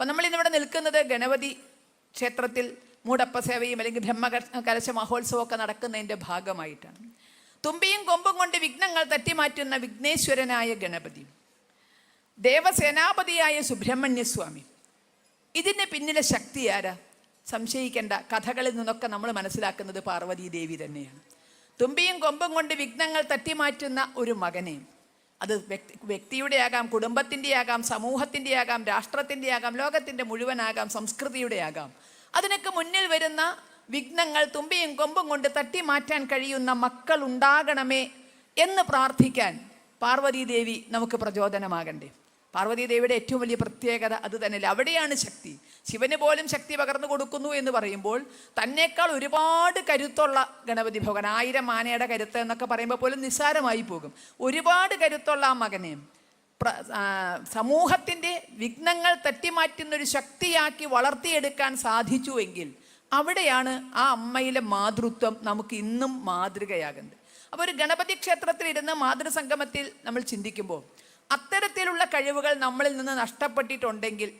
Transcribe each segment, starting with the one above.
അപ്പം നമ്മൾ ഇന്നിവിടെ നിൽക്കുന്നത് ഗണപതി ക്ഷേത്രത്തിൽ മൂടപ്പ സേവയും അല്ലെങ്കിൽ ബ്രഹ്മ കലശ മഹോത്സവമൊക്കെ നടക്കുന്നതിന്റെ ഭാഗമായിട്ടാണ്. തുമ്പിയും കൊമ്പും കൊണ്ട് വിഘ്നങ്ങൾ തട്ടിമാറ്റുന്ന വിഘ്നേശ്വരനായ ഗണപതി. ദേവസേനാപതിയായ സുബ്രഹ്മണ്യസ്വാമി. ഇതിന് പിന്നിലെ ശക്തി ആരാ? സംശയിക്കേണ്ട കഥകളിൽ നിന്നൊക്കെ നമ്മൾ മനസ്സിലാക്കുന്നത് പാർവതീദേവി തന്നെയാണ്. തുമ്പിയും കൊമ്പും കൊണ്ട് വിഘ്നങ്ങൾ തട്ടിമാറ്റുന്ന ഒരു മകനെ അത് വ്യക്തി വ്യക്തിയുടെ ആകാം കുടുംബത്തിന്റെ ആകാം സമൂഹത്തിന്റെ ആകാം രാഷ്ട്രത്തിന്റെ ആകാം ലോകത്തിന്റെ മുഴുവനാകാം സംസ്കൃതിയുടെ ആകാം അതിനൊക്കെ മുന്നിൽ വരുന്ന വിഘ്നങ്ങൾ തുമ്പിയും കൊമ്പും കൊണ്ട് തട്ടി മാറ്റാൻ കഴിയുന്ന മക്കൾ ഉണ്ടാകണമേ എന്ന് പ്രാർത്ഥിക്കാൻ പാർവതീദേവി നമുക്ക് പ്രചോദനമാകണ്ടേ. പാർവതീ ദേവിയുടെ ഏറ്റവും വലിയ പ്രത്യേകത അത് തന്നെയല്ല? അവിടെയാണ് ശക്തി. ശിവന് പോലും ശക്തി പകർന്നു കൊടുക്കുന്നു എന്ന് പറയുമ്പോൾ തന്നെക്കാൾ ഒരുപാട് കരുത്തുള്ള ഗണപതി ഭഗവാൻ ആയിരം ആനയുടെ കരുത്ത് എന്നൊക്കെ പറയുമ്പോൾ പോലും നിസ്സാരമായി പോകും. ഒരുപാട് കരുത്തുള്ള ആ മകനെ സമൂഹത്തിന്റെ വിഘ്നങ്ങൾ തട്ടിമാറ്റുന്നൊരു ശക്തിയാക്കി വളർത്തിയെടുക്കാൻ സാധിച്ചുവെങ്കിൽ അവിടെയാണ് ആ അമ്മയിലെ മാതൃത്വം നമുക്ക് ഇന്നും മാതൃകയാകുന്നത്. അപ്പോൾ ഒരു ഗണപതി ക്ഷേത്രത്തിലിരുന്ന് മാതൃസംഗമത്തിൽ നമ്മൾ ചിന്തിക്കുമ്പോൾ കഴിവുകൾ നമ്മളിൽ നിന്ന് നഷ്ടപ്പെട്ടിട്ടുണ്ടെങ്കിൽ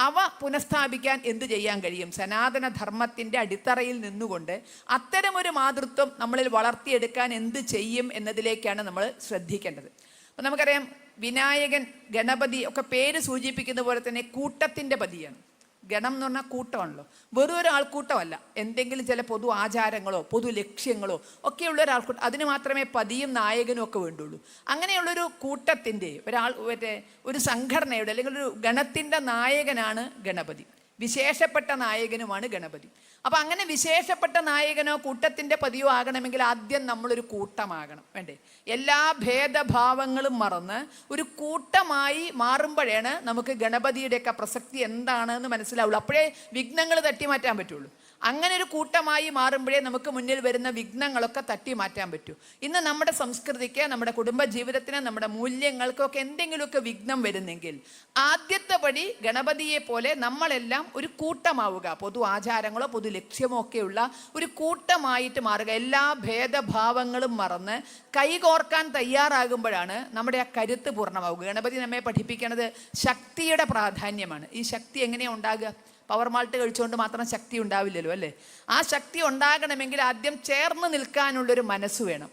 അവ പുനഃസ്ഥാപിക്കാൻ എന്തു ചെയ്യാൻ കഴിയും? സനാതന ധർമ്മത്തിന്റെ അടിത്തറയിൽ നിന്നുകൊണ്ട് അത്തരമൊരു മാതൃത്വം നമ്മളിൽ വളർത്തിയെടുക്കാൻ എന്ത് ചെയ്യും എന്നതിലേക്കാണ് നമ്മൾ ശ്രദ്ധിക്കേണ്ടത്. അപ്പം നമുക്കറിയാം വിനായകൻ ഗണപതി ഒക്കെ പേര് സൂചിപ്പിക്കുന്ന പോലെ തന്നെ കൂട്ടത്തിന്റെ പതിയാണ്. ഗണം എന്ന് പറഞ്ഞാൽ കൂട്ടമാണല്ലോ. വെറും ഒരു ആൾക്കൂട്ടമല്ല എന്തെങ്കിലും ചില പൊതു ആചാരങ്ങളോ പൊതു ലക്ഷ്യങ്ങളോ ഒക്കെയുള്ള ഒരു ആൾക്കൂട്ടം അതിന് മാത്രമേ പതിയും നായകനും ഒക്കെ വേണ്ടുള്ളൂ. അങ്ങനെയുള്ളൊരു കൂട്ടത്തിന്റെ ഒരാൾ മറ്റേ ഒരു സംഘടനയുടെ അല്ലെങ്കിൽ ഒരു ഗണത്തിന്റെ നായകനാണ് ഗണപതി. വിശേഷപ്പെട്ട നായകനുമാണ് ഗണപതി. അപ്പം അങ്ങനെ വിശേഷപ്പെട്ട നായകനോ കൂട്ടത്തിന്റെ പതിയോ ആകണമെങ്കിൽ ആദ്യം നമ്മളൊരു കൂട്ടമാകണം വേണ്ടേ? എല്ലാ ഭേദഭാവങ്ങളും മറന്ന് ഒരു കൂട്ടമായി മാറുമ്പോഴാണ് നമുക്ക് ഗണപതിയുടെയൊക്കെ പ്രസക്തി എന്താണെന്ന് മനസ്സിലാവുള്ളൂ. അപ്പോഴേ വിഘ്നങ്ങൾ തട്ടി മാറ്റാൻ പറ്റുള്ളൂ. അങ്ങനെ ഒരു കൂട്ടമായി മാറുമ്പോഴേ നമുക്ക് മുന്നിൽ വരുന്ന വിഘ്നങ്ങളൊക്കെ തട്ടി മാറ്റാൻ പറ്റൂ. ഇന്ന് നമ്മുടെ സംസ്കൃതിക്ക് നമ്മുടെ കുടുംബ ജീവിതത്തിന് നമ്മുടെ മൂല്യങ്ങൾക്കൊക്കെ എന്തെങ്കിലുമൊക്കെ വിഘ്നം വരുന്നെങ്കിൽ ആദ്യത്തെ പടി ഗണപതിയെ പോലെ നമ്മളെല്ലാം ഒരു കൂട്ടമാവുക. പൊതു ആചാരങ്ങളോ പൊതു ലക്ഷ്യമോ ഒക്കെയുള്ള ഒരു കൂട്ടമായിട്ട് മാറുക. എല്ലാ ഭേദഭാവങ്ങളും മറന്ന് കൈകോർക്കാൻ തയ്യാറാകുമ്പോഴാണ് നമ്മുടെ ആ കരുത്ത് പൂർണമാവുക. ഗണപതി നമ്മെ പഠിപ്പിക്കുന്നത് ശക്തിയുടെ പ്രാധാന്യമാണ്. ഈ ശക്തി എങ്ങനെയാണ് ഉണ്ടാകുക? പവർ മാൾട്ട് കഴിച്ചുകൊണ്ട് മാത്രം ശക്തി ഉണ്ടാവില്ലല്ലോ അല്ലേ? ആ ശക്തി ഉണ്ടാകണമെങ്കിൽ ആദ്യം ചേർന്ന് നിൽക്കാനുള്ളൊരു മനസ്സ് വേണം.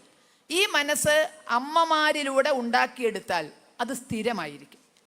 ഈ മനസ്സ് അമ്മമാരിലൂടെ ഉണ്ടാക്കിയെടുത്താൽ അത് സ്ഥിരമായിരിക്കും.